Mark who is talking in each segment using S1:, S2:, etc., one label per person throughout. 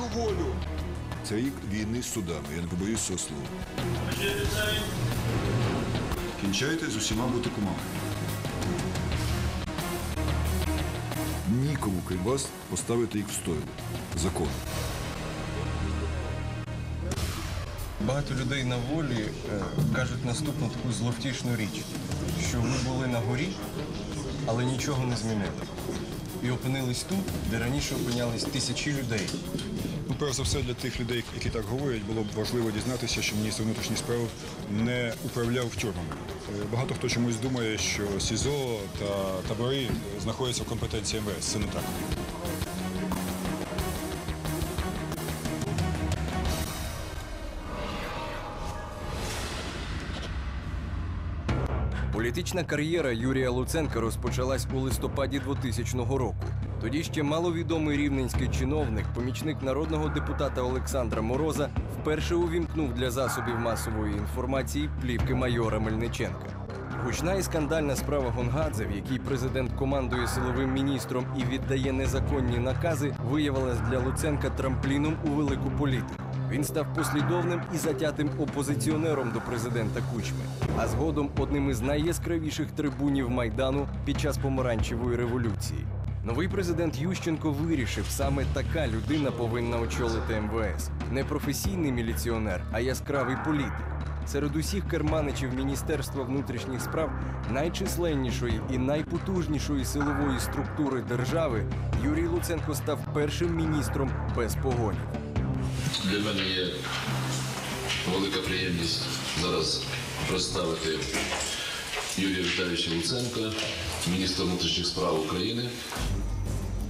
S1: нашу волю.
S2: Це рік війни з судами, я не побоюсь цього слова. Кінчайте з усіма бути кумами. Нікому, крім вас, поставити їх в стойло. Закон.
S3: Багато людей на волі е, кажуть наступну таку зловтішну річ, що ми були на горі, але нічого не змінили. І опинились тут, де раніше опинялись тисячі людей.
S2: Ну, перш за все, для тих людей, які так говорять, було б важливо дізнатися, що міністр внутрішніх справ не управляв тюрмами. Е, Багато хто чомусь думає, що СІЗО та табори знаходяться в компетенції МВС. Це не так.
S3: Політична кар'єра Юрія Луценка розпочалась у листопаді 2000 року. Тоді ще маловідомий рівненський чиновник, помічник народного депутата Олександра Мороза, вперше увімкнув для засобів масової інформації плівки майора Мельниченка. Гучна і скандальна справа Гонгадзе, в якій президент командує силовим міністром і віддає незаконні накази, виявилась для Луценка трампліном у велику політику. Він став послідовним і затятим опозиціонером до президента Кучми, а згодом одним із найяскравіших трибунів майдану під час помаранчевої революції. Новий президент Ющенко вирішив, саме така людина повинна очолити МВС. Не професійний міліціонер, а яскравий політик. Серед усіх керманичів Міністерства внутрішніх справ найчисленнішої і найпотужнішої силової структури держави Юрій Луценко став першим міністром без погонів.
S4: Для мене є велика приємність зараз представити Юрія Віталійовича Луценка, міністра внутрішніх справ України.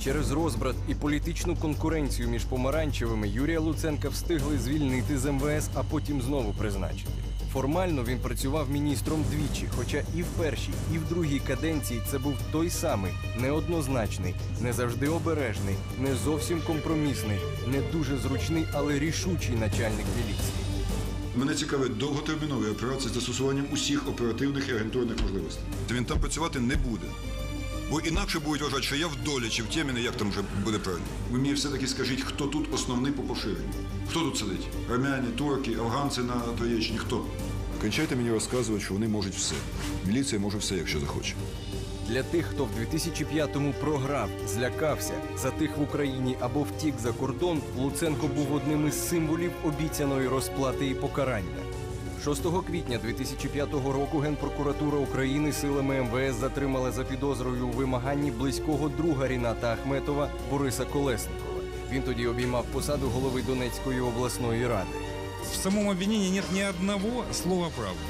S3: Через розбрат і політичну конкуренцію між помаранчевими Юрія Луценка встигли звільнити з МВС, а потім знову призначити. Формально він працював міністром двічі, хоча і в першій, і в другій каденції це був той самий неоднозначний, не завжди обережний, не зовсім компромісний, не дуже зручний, але рішучий начальник міліції.
S2: Мене цікавить довготермінові операції з застосуванням усіх оперативних і агентурних можливостей. Він там працювати не буде. Бо інакше будуть вважати, що я в долі чи в темі, як там вже буде правильно. Ви мені все-таки скажіть, хто тут основний по поширенню? Хто тут сидить? Армяні, турки, афганці на Троєщині, хто? Кончайте мені розказувати, що вони можуть все. Міліція може все, якщо захоче.
S3: Для тих, хто в 2005-му програв, злякався, затих в Україні або втік за кордон, Луценко був одним із символів обіцяної розплати і покарання. 6 квітня 2005 року Генпрокуратура України силами МВС затримала за підозрою у вимаганні близького друга Ріната Ахметова Бориса Колесникова. Він тоді обіймав посаду голови Донецької обласної ради.
S5: В самому обвинении нет ни одного слова правды.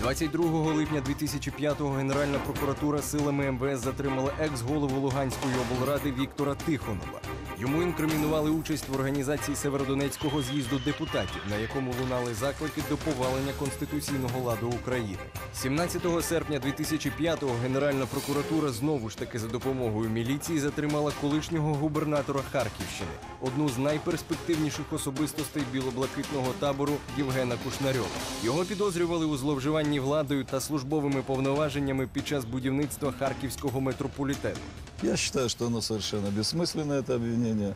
S3: 22 липня 2005-го Генеральна прокуратура силами МВС затримала екс-голову Луганської облради Віктора Тихонова. Йому інкримінували участь в організації Северодонецького з'їзду депутатів, на якому лунали заклики до повалення конституційного ладу України. 17 серпня 2005-го Генеральна прокуратура знову ж таки за допомогою міліції затримала колишнього губернатора Харківщини, одну з найперспективніших особистостей білоблакитного табору Євгена Кушнарьова. Його підозрювали у зловживанні владою та службовими повноваженнями під час будівництва харківського метрополітену.
S6: Я считаю, что оно совершенно бессмысленное, это обвинение.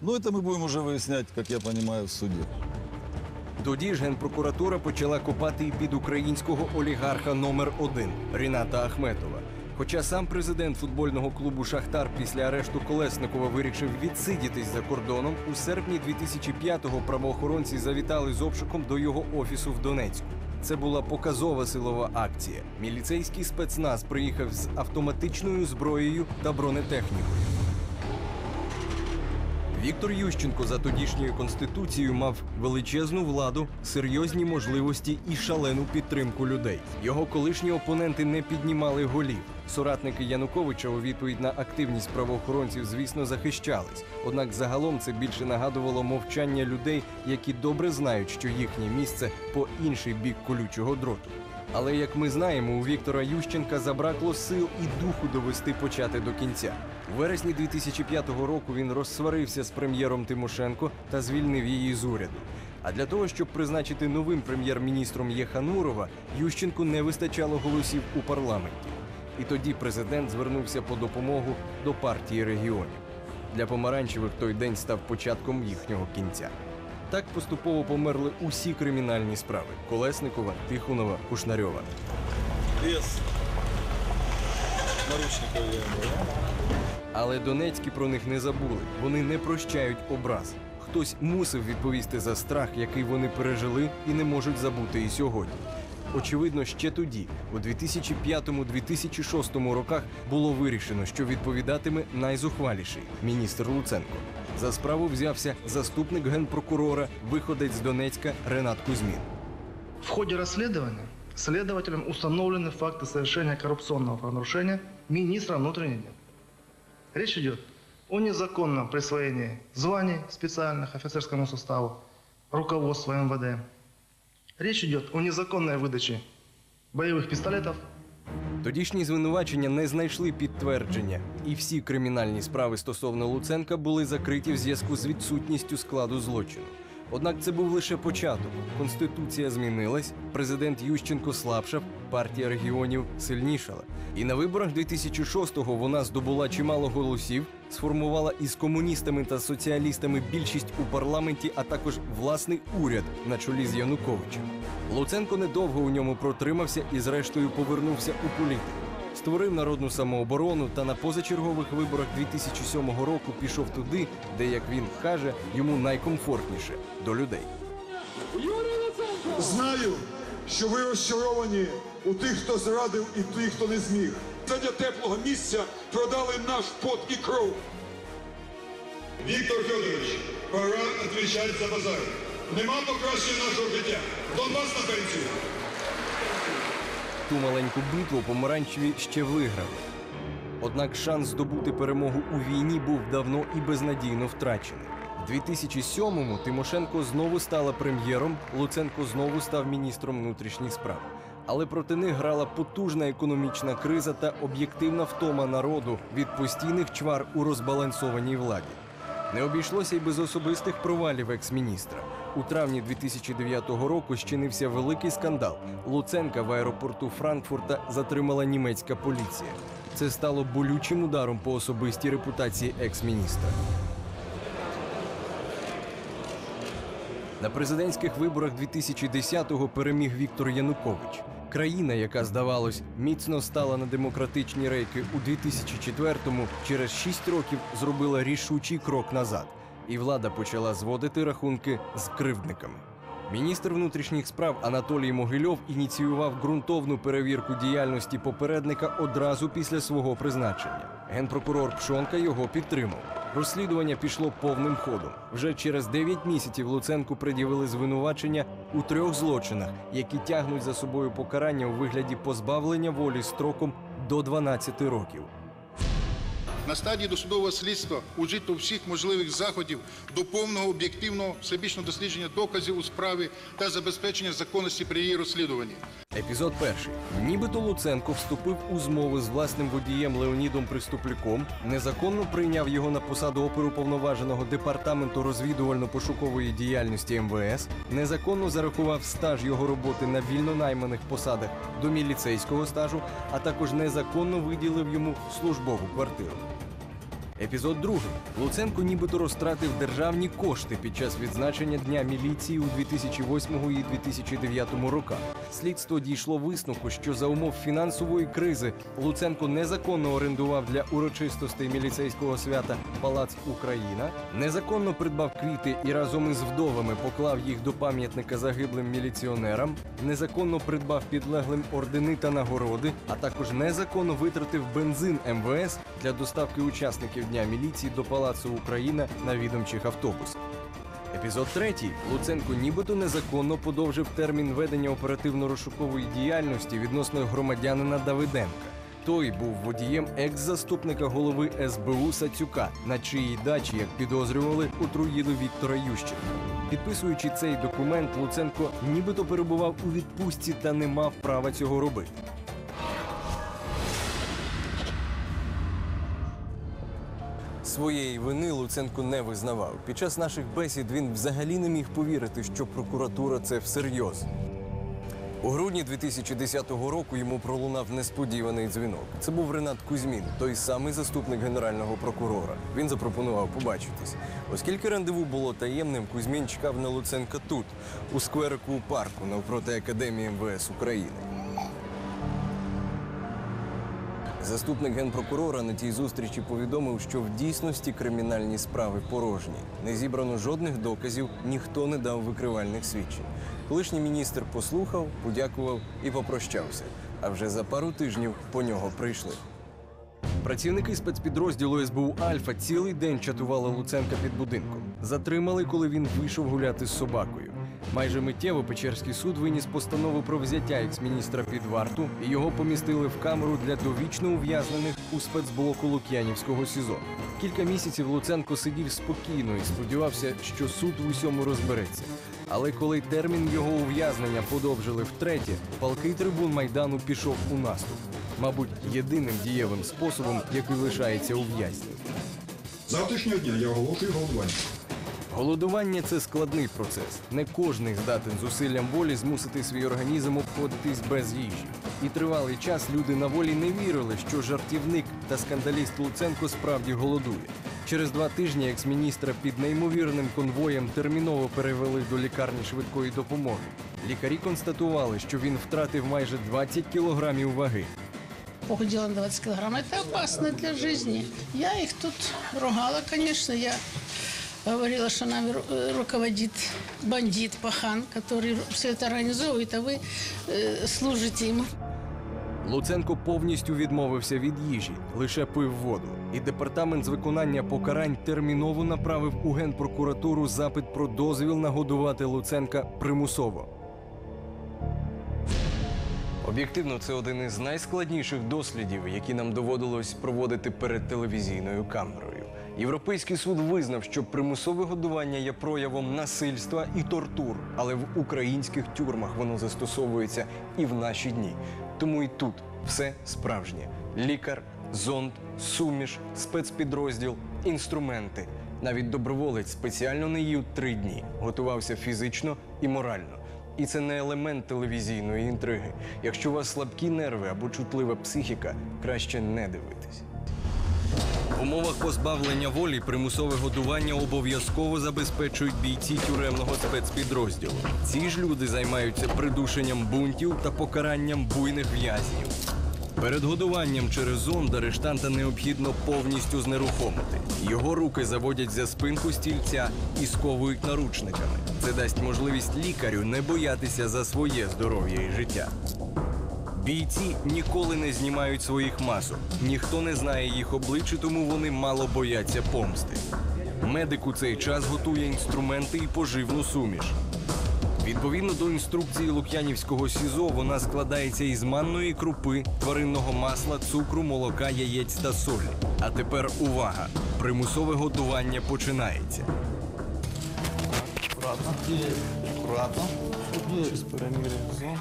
S6: Но это мы будем уже выяснять, как я понимаю, в суде.
S3: Тоді ж генпрокуратура почала копати і під українського олігарха номер 1 Ріната Ахметова. Хоча сам президент футбольного клубу Шахтар після арешту Колесникова вирішив відсидітись за кордоном, у серпні 2005-го правоохоронці завітали з обшуком до його офісу в Донецьку. Це була показова силова акція. Міліцейський спецназ приїхав з автоматичною зброєю та бронетехнікою. Віктор Ющенко за тодішньою конституцією мав величезну владу, серйозні можливості і шалену підтримку людей. Його колишні опоненти не піднімали голів. Соратники Януковича у відповідь на активність правоохоронців, звісно, захищались. Однак загалом це більше нагадувало мовчання людей, які добре знають, що їхнє місце по інший бік колючого дроту. Але як ми знаємо, у Віктора Ющенка забракло сил і духу довести почати до кінця. У вересні 2005 року він розсварився з прем'єром Тимошенко та звільнив її з уряду. А для того, щоб призначити новим прем'єр-міністром Єханурова, Ющенку не вистачало голосів у парламенті. І тоді президент звернувся по допомогу до партії регіонів. Для помаранчевих той день став початком їхнього кінця. Так поступово померли усі кримінальні справи: Колесникова, Тихонова, Кушнарьова.
S6: Без ему.
S3: Але Донецькі про них не забули. Вони не прощають образ. Хтось мусив відповісти за страх, який вони пережили, і не можуть забути і сьогодні. Очевидно, ще тоді, у 2005-2006 роках, було вирішено, що відповідатиме найзухваліший міністр Луценко. За справу взявся заступник генпрокурора, виходець з Донецька Ренат Кузьмін.
S7: В ходе расследования следователям установлены факты совершения коррупционного правонарушения министра внутренних. Речь идет о незаконном присвоении званий специальных офицерскому составу, руководству МВД. Речь идет о незаконной выдаче боевых пистолетов
S3: Тодішні звинувачення не знайшли підтвердження, і всі кримінальні справи стосовно Луценка були закриті в зв'язку з відсутністю складу злочину. Однак це був лише початок. Конституція змінилась, президент Ющенко слабшав, партія регіонів сильнішала. І на виборах 2006-го вона здобула чимало голосів, сформувала із комуністами та соціалістами більшість у парламенті, а також власний уряд на чолі з Януковичем. Луценко недовго у ньому протримався і, зрештою, повернувся у політику. Створив народну самооборону та на позачергових виборах 2007 року пішов туди, де, як він каже, йому найкомфортніше до людей.
S1: Знаю, що ви розчаровані у тих, хто зрадив, і тих, хто не зміг. Задля теплого місця продали наш пот і кров. Віктор Федорович, пора відповідати за базар. Нема покращення нашого життя. Донбас на пенсію.
S3: Ту маленьку битву помаранчеві ще виграли. Однак шанс здобути перемогу у війні був давно і безнадійно втрачений. В 2007-му Тимошенко знову стала прем'єром, Луценко знову став міністром внутрішніх справ. Але проти них грала потужна економічна криза та об'єктивна втома народу від постійних чвар у розбалансованій владі. Не обійшлося й без особистих провалів екс-міністра. У травні 2009 року щинився великий скандал. Луценка в аеропорту Франкфурта затримала німецька поліція. Це стало болючим ударом по особистій репутації екс-міністра. На президентських виборах 2010-го переміг Віктор Янукович. Країна, яка здавалось міцно стала на демократичні рейки у 2004-му, через 6 років зробила рішучий крок назад, і влада почала зводити рахунки з кривдниками. Міністр внутрішніх справ Анатолій Могильов ініціював ґрунтовну перевірку діяльності попередника одразу після свого призначення. Генпрокурор Пшонка його підтримав. Розслідування пішло повним ходом. Вже через 9 місяців Луценку пред'явили звинувачення у трьох злочинах, які тягнуть за собою покарання у вигляді позбавлення волі строком до 12 років.
S8: На стадії досудового слідства ужито всіх можливих заходів до повного об'єктивного всебічного дослідження доказів у справі та забезпечення законності при її розслідуванні.
S3: Епізод перший. Нібито Луценко вступив у змови з власним водієм Леонідом Приступляком, незаконно прийняв його на посаду оперуповноваженого департаменту розвідувально-пошукової діяльності МВС, незаконно зарахував стаж його роботи на вільно найманих посадах до міліцейського стажу, а також незаконно виділив йому службову квартиру. Епізод другий. Луценко нібито розтратив державні кошти під час відзначення Дня міліції у 2008 і 2009 роках. Слідство дійшло висновку, що за умов фінансової кризи Луценко незаконно орендував для урочистостей міліцейського свята Палац Україна, незаконно придбав квіти і разом із вдовами поклав їх до пам'ятника загиблим міліціонерам, незаконно придбав підлеглим ордени та нагороди, а також незаконно витратив бензин МВС для доставки учасників Дня міліції до Палацу Україна на відомчих автобусах. Епізод третій. Луценко нібито незаконно подовжив термін ведення оперативно-розшукової діяльності відносно громадянина Давиденка. Той був водієм екс-заступника голови СБУ Сацюка, на чиїй дачі, як підозрювали, отруїли Віктора Ющенка. Підписуючи цей документ, Луценко нібито перебував у відпустці та не мав права цього робити. Своєї вини Луценко не визнавав. Під час наших бесід він взагалі не міг повірити, що прокуратура це всерйоз. У грудні 2010 року йому пролунав несподіваний дзвінок. Це був Ренат Кузьмін, той самий заступник генерального прокурора. Він запропонував побачитись. Оскільки рандеву було таємним, Кузьмін чекав на Луценка тут, у скверику парку навпроти Академії МВС України. Заступник генпрокурора на тій зустрічі повідомив, що в дійсності кримінальні справи порожні. Не зібрано жодних доказів, ніхто не дав викривальних свідчень. Колишній міністр послухав, подякував і попрощався. А вже за пару тижнів по нього прийшли. Працівники спецпідрозділу СБУ Альфа цілий день чатували Луценка під будинком. Затримали, коли він вийшов гуляти з собакою. Майже миттєво Печерський суд виніс постанову про взяття екс-міністра під варту і його помістили в камеру для довічно ув'язнених у спецблоку Лук'янівського СІЗО. Кілька місяців Луценко сидів спокійно і сподівався, що суд в усьому розбереться. Але коли термін його ув'язнення подовжили втретє, палкий трибун майдану пішов у наступ. Мабуть, єдиним дієвим способом, який лишається у в'язні.
S2: Завтрашнього дня я оголошую голодування.
S3: Голодування це складний процес. Не кожний здатен зусиллям волі змусити свій організм обходитись без їжі. І тривалий час люди на волі не вірили, що жартівник та скандаліст Луценко справді голодує. Через два тижні екс-міністра під неймовірним конвоєм терміново перевели до лікарні швидкої допомоги. Лікарі констатували, що він втратив майже 20 кілограмів ваги.
S9: похудела на 20 килограмм. Это опасно для жизни. Я их тут ругала, конечно. Я говорила, что нами ру- э, руководит бандит Пахан, который все это организовывает, а вы э, служите ему.
S3: Луценко повністю відмовився від їжі, лише пив воду. І департамент з виконання покарань терміново направив у генпрокуратуру запит про дозвіл нагодувати Луценка примусово. Об'єктивно, це один із найскладніших дослідів, які нам доводилось проводити перед телевізійною камерою. Європейський суд визнав, що примусове годування є проявом насильства і тортур, але в українських тюрмах воно застосовується і в наші дні. Тому і тут все справжнє: лікар, зонд, суміш, спецпідрозділ, інструменти. Навіть доброволець спеціально не їв три дні, готувався фізично і морально. І це не елемент телевізійної інтриги. Якщо у вас слабкі нерви або чутлива психіка, краще не дивитись. Умовах позбавлення волі примусове годування обов'язково забезпечують бійці тюремного спецпідрозділу. Ці ж люди займаються придушенням бунтів та покаранням буйних в'язнів. Перед годуванням через зонд арештанта необхідно повністю знерухомити. Його руки заводять за спинку стільця і сковують наручниками. Це дасть можливість лікарю не боятися за своє здоров'я і життя. Бійці ніколи не знімають своїх масок. Ніхто не знає їх обличчя, тому вони мало бояться помсти. Медик у цей час готує інструменти і поживну суміш. Відповідно до інструкції Лук'янівського СІЗО, вона складається із манної крупи, тваринного масла, цукру, молока, яєць та солі. А тепер увага! Примусове годування починається.
S10: Аккуратно. Аккуратно. Сейчас переміряємо зон.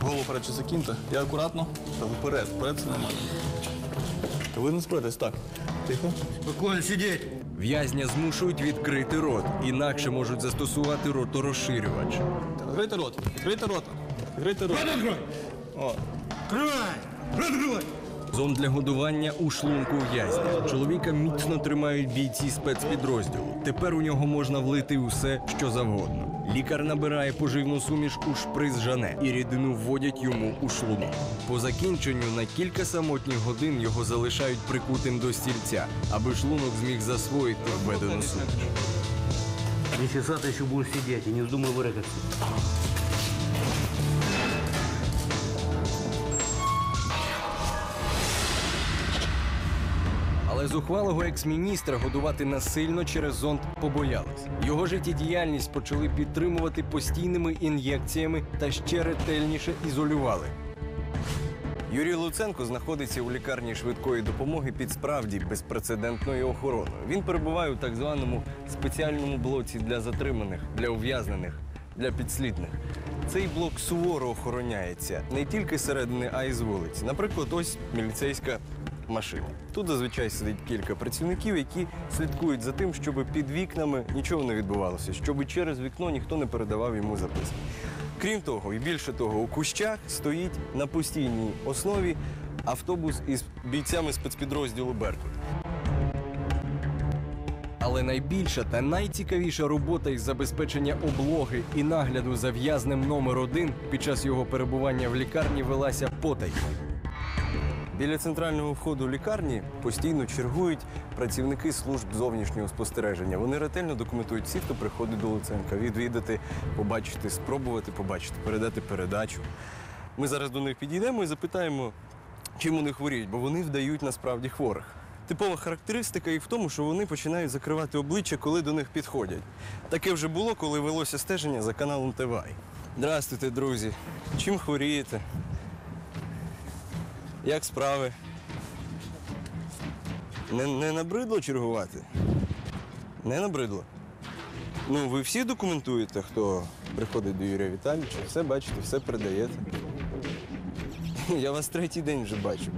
S10: Голову вперед чи закиньте. І акуратно. Так, вперед. Вперед це нормально. Та ви не спитесь. Так. Тихо.
S5: Спокойно сидеть.
S3: В'язня змушують відкрити рот, інакше можуть застосувати роторозширювач.
S10: Відкрийте рот. Відкрийте рот. Відкрийте рот. О.
S3: Зон для годування у шлунку в'язня. Чоловіка міцно тримають бійці спецпідрозділу. Тепер у нього можна влити усе, що завгодно. Лікар набирає поживну суміш у шприц жане і рідину вводять йому у шлунок. По закінченню на кілька самотніх годин його залишають прикутим до стільця, аби шлунок зміг засвоїти введену суміш.
S11: Не часа ты еще будешь сидеть и не вздумай вырыкаться.
S3: Але зухвалого екс-міністра годувати насильно через зонд побоялись. Його життєдіяльність почали підтримувати постійними ін'єкціями та ще ретельніше ізолювали. Юрій Луценко знаходиться у лікарні швидкої допомоги під справді безпрецедентною охороною. Він перебуває у так званому спеціальному блоці для затриманих, для ув'язнених, для підслідних. Цей блок суворо охороняється не тільки зсередини, а й з вулиць. Наприклад, ось міліцейська машина. Тут зазвичай сидить кілька працівників, які слідкують за тим, щоб під вікнами нічого не відбувалося, щоб через вікно ніхто не передавав йому записки. Крім того, і більше того, у кущах стоїть на постійній основі автобус із бійцями спецпідрозділу Беркут. Але найбільша та найцікавіша робота із забезпечення облоги і нагляду за в'язнем номер один під час його перебування в лікарні велася потайки. Біля центрального входу лікарні постійно чергують працівники служб зовнішнього спостереження. Вони ретельно документують всіх, хто приходить до Луценка, відвідати, побачити, спробувати побачити, передати передачу. Ми зараз до них підійдемо і запитаємо, чим вони хворіють, бо вони вдають насправді хворих. Типова характеристика їх в тому, що вони починають закривати обличчя, коли до них підходять. Таке вже було, коли велося стеження за каналом ТВАЙ. Здравствуйте, друзі. Чим хворієте? Як справи? Не, не набридло чергувати? Не набридло? Ну, ви всі документуєте, хто приходить до Юрія Віталійовича, все бачите, все передаєте. Я вас третій день вже бачу.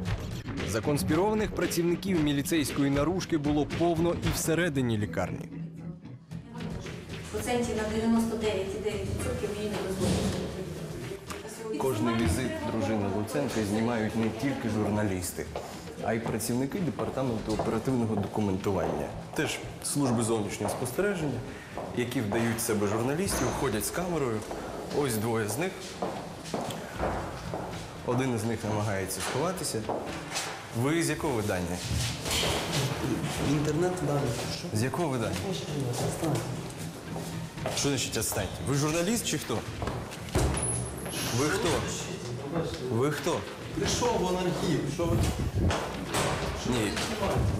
S3: Законспірованих працівників міліцейської наружки було повно і всередині лікарні.
S12: Процентів на 99,9% її не дозволено.
S3: Кожний візит дружини Луценка знімають не тільки журналісти, а й працівники департаменту оперативного документування. Теж служби зовнішнього спостереження, які вдають себе журналістів, ходять з камерою. Ось двоє з них. Один із них намагається сховатися. Ви з якого видання?
S11: Інтернет далі.
S3: З якого видання? Що значить відстаньте? Ви журналіст чи хто? Ви хто? Ви хто?
S11: Прийшов вон архів. Що ви?
S3: Ні,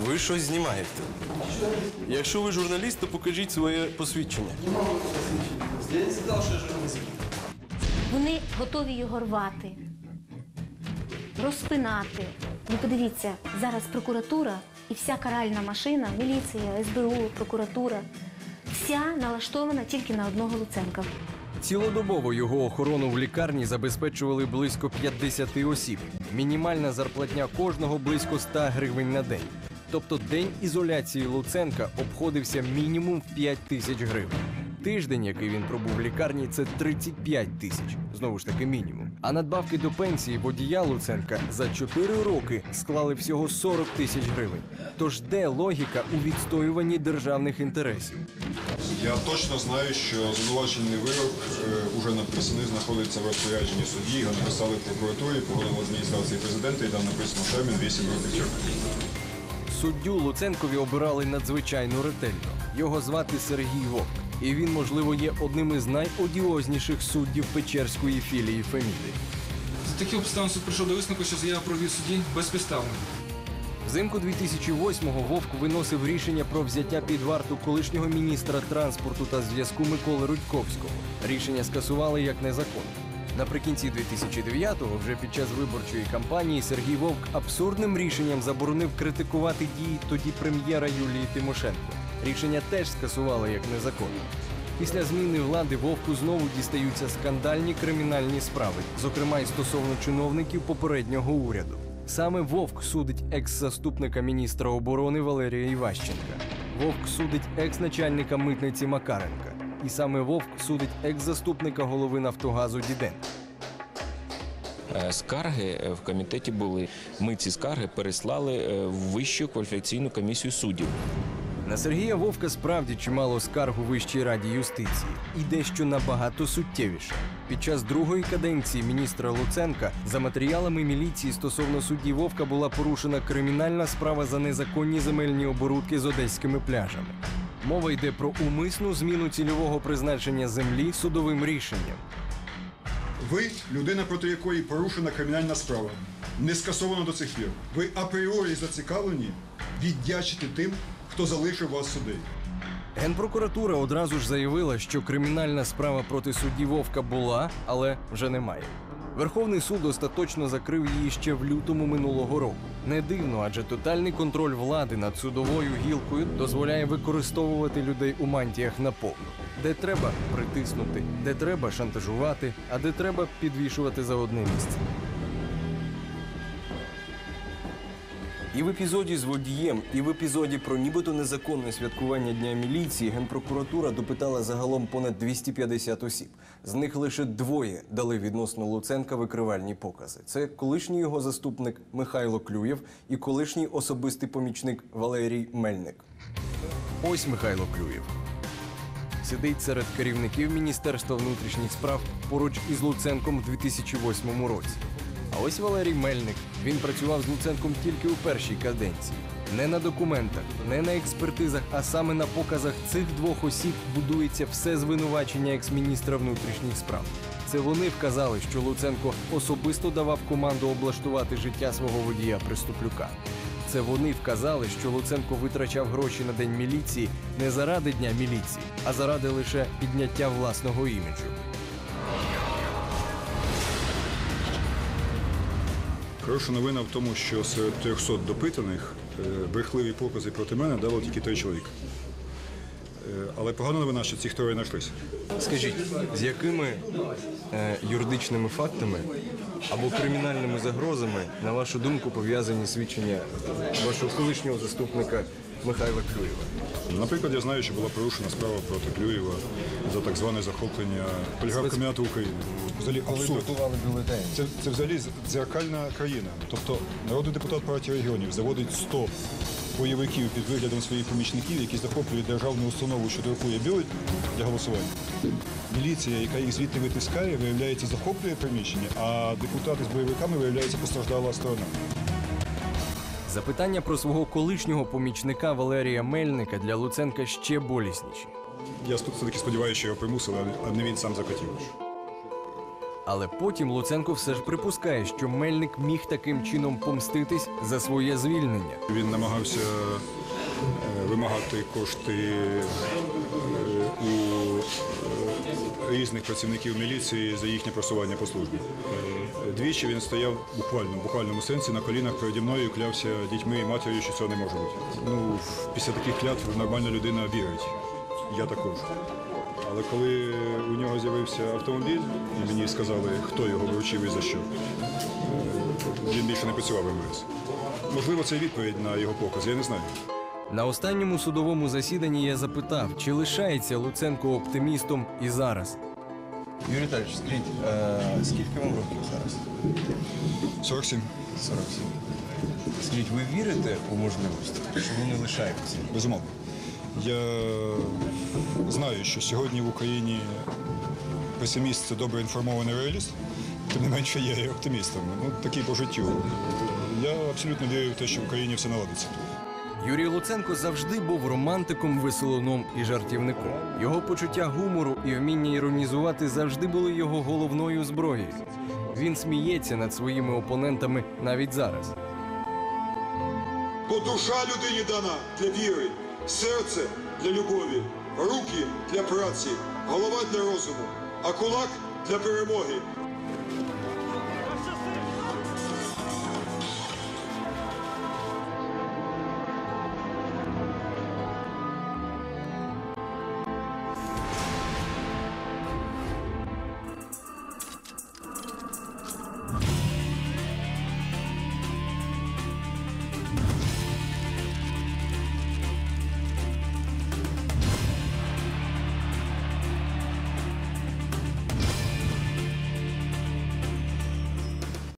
S3: ви щось знімаєте. Якщо ви журналіст, то покажіть своє посвідчення.
S11: Я не сказав, що я журналіст.
S12: Вони готові його рвати, розпинати. Ну подивіться, зараз прокуратура і вся каральна машина, міліція, СБУ, прокуратура, вся налаштована тільки на одного Луценка.
S3: Цілодобово його охорону в лікарні забезпечували близько 50 осіб. Мінімальна зарплатня кожного близько 100 гривень на день. Тобто день ізоляції Луценка обходився мінімум в 5 тисяч гривень. Тиждень, який він пробув в лікарні, це 35 тисяч. Знову ж таки, мінімум. А надбавки до пенсії водія Луценка за 4 роки склали всього 40 тисяч гривень. Тож де логіка у відстоюванні державних інтересів?
S2: Я точно знаю, що звинувачений вирок е, уже написаний, знаходиться в розпорядженні судді. Його написали в прокуратурі, погодили адміністрації президента і там написано термін 8 років тюрми.
S3: Суддю Луценкові обирали надзвичайно ретельно. Його звати Сергій Вовк. І він, можливо, є одним із найодіозніших суддів Печерської філії Феміди.
S5: За таких обставин суд прийшов до висновку, що заява про відсуді судді безпідставна.
S3: Взимку 2008-го Вовк виносив рішення про взяття під варту колишнього міністра транспорту та зв'язку Миколи Рудьковського. Рішення скасували як незаконне. Наприкінці 2009-го, вже під час виборчої кампанії, Сергій Вовк абсурдним рішенням заборонив критикувати дії тоді прем'єра Юлії Тимошенко. Рішення теж скасували як незаконне. Після зміни влади Вовку знову дістаються скандальні кримінальні справи, зокрема й стосовно чиновників попереднього уряду. Саме Вовк судить екс-заступника міністра оборони Валерія Іващенка. Вовк судить екс-начальника митниці Макаренка. І саме Вовк судить екс-заступника голови Нафтогазу Діденка.
S13: Е, Скарги е, в комітеті були. Ми ці скарги переслали е, в Вищу кваліфікаційну комісію суддів.
S3: На Сергія Вовка справді чимало скарг у Вищій раді юстиції і дещо набагато суттєвіше. Під час другої каденції міністра Луценка за матеріалами міліції стосовно судді Вовка була порушена кримінальна справа за незаконні земельні оборудки з одеськими пляжами. Мова йде про умисну зміну цільового призначення землі судовим рішенням.
S2: Ви людина, проти якої порушена кримінальна справа, не скасовано до цих пір. Ви апріорі зацікавлені віддячити тим, хто залишив вас судей.
S3: Генпрокуратура одразу ж заявила, що кримінальна справа проти судді Вовка була, але вже немає. Верховний суд остаточно закрив її ще в лютому минулого року. Не дивно, адже тотальний контроль влади над судовою гілкою дозволяє використовувати людей у мантіях наповну. Де треба притиснути, де треба шантажувати, а де треба підвішувати за одне місце. І в епізоді з водієм, і в епізоді про нібито незаконне святкування Дня міліції Генпрокуратура допитала загалом понад 250 осіб. З них лише двоє дали відносно Луценка викривальні покази. Це колишній його заступник Михайло Клюєв і колишній особистий помічник Валерій Мельник. Ось Михайло Клюєв. Сидить серед керівників Міністерства внутрішніх справ поруч із Луценком в 2008 році. А ось Валерій Мельник. Він працював з Луценком тільки у першій каденції. Не на документах, не на експертизах, а саме на показах цих двох осіб будується все звинувачення екс-міністра внутрішніх справ. Це вони вказали, що Луценко особисто давав команду облаштувати життя свого водія Приступлюка. Це вони вказали, що Луценко витрачав гроші на день міліції не заради дня міліції, а заради лише підняття власного іміджу.
S2: Хороша новина в тому, що серед 300 допитаних е, брехливі покази проти мене дало тільки три чоловіка. Е, Але погана новина, що ці троє знайшлися.
S3: Скажіть, з якими е, юридичними фактами або кримінальними загрозами, на вашу думку, пов'язані свідчення вашого колишнього заступника Михайла Клюєва?
S2: Наприклад, я знаю, що була порушена справа проти Клюєва за так зване захоплення поліграфкомбінату України. Взагалі абсурд. Це, це взагалі дзеркальна країна. Тобто народний депутат партії регіонів заводить 100 бойовиків під виглядом своїх помічників, які захоплюють державну установу, що друкує бюлетень для голосування. Міліція, яка їх звідти витискає, виявляється, захоплює приміщення, а депутати з бойовиками виявляється постраждала сторона.
S3: Запитання про свого колишнього помічника Валерія Мельника для Луценка ще болісніші.
S2: Я все-таки сподіваюся, що його примусили, а не він сам захотів.
S3: Але потім Луценко все ж припускає, що Мельник міг таким чином помститись за своє звільнення.
S2: Він намагався е, вимагати кошти різних працівників міліції за їхнє просування по службі. Е, Двічі він стояв буквально, в буквальному сенсі на колінах переді мною і клявся дітьми і матір'ю, що цього не може бути. Ну, після таких клятв нормальна людина вірить. Я також. Але коли у нього з'явився автомобіль, і мені сказали, хто його вручив і за що, е, він більше не працював МВС. Можливо, це відповідь на його показ, я не знаю.
S3: На останньому судовому засіданні я запитав, чи лишається Луценко оптимістом і зараз. Юрій Віталійович, скажіть, скільки вам років зараз?
S2: 47.
S3: 47. Скажіть, ви вірите у можливість, що вони лишаються?
S2: Безумовно. Я знаю, що сьогодні в Україні песиміст це добре інформований реаліст. Тим не менше, я є оптимістом. Ну, такий по життю. Я абсолютно вірю в те, що в Україні все наладиться.
S3: Юрій Луценко завжди був романтиком, веселуном і жартівником. Його почуття гумору і вміння іронізувати завжди були його головною зброєю. Він сміється над своїми опонентами навіть зараз.
S1: Бо душа людині дана для віри, серце для любові, руки для праці, голова для розуму, а кулак для перемоги.